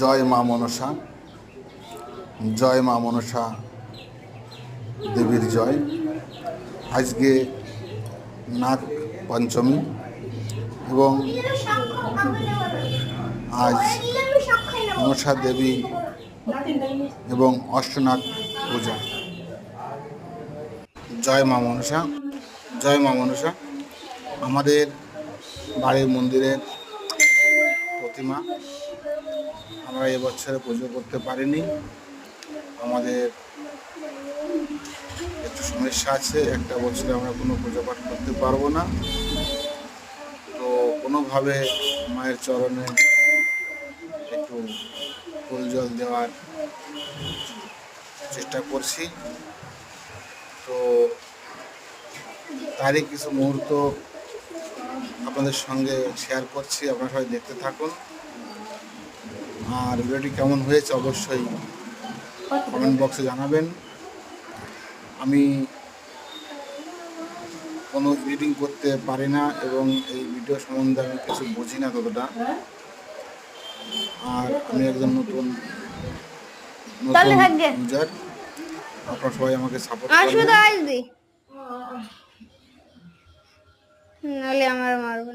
জয় মা মনসা, জয় মা মনসা দেবীর জয়। আজকে নাগ পঞ্চমী এবং আজ মনসা দেবী এবং অষ্টনাগ পূজা। জয় মা মনসা, জয় মা মনসা। আমাদের বাড়ির মন্দিরের প্রতিমা। আমরা এবছরে পুজো করতে পারিনি। আমাদের একটু সমস্যা আছে, একটা বছরে আমরা কোনো পুজো পাঠ করতে পারব না। তো কোনোভাবে মায়ের চরণে একটু ফুল জল দেওয়ার চেষ্টা করছি। তো তারই কিছু মুহূর্ত আপনাদের সঙ্গে শেয়ার করছি আপনারা সবাই দেখতে থাকুন। আর ভিডিওটি কেমন হয়েছে অবশ্যই কমেন্ট বক্সে জানাবেন। আমি কোনো এডিটিং করতে পারি না এবং এই ভিডিও সম্বন্ধে আমি কিছু বুঝি না ততটা। আর আমি একজন নতুন নতুন। ইউজার আপনারা সবাই আমাকে সাপোর্ট করবেন। নাহলে আমার মারবে না।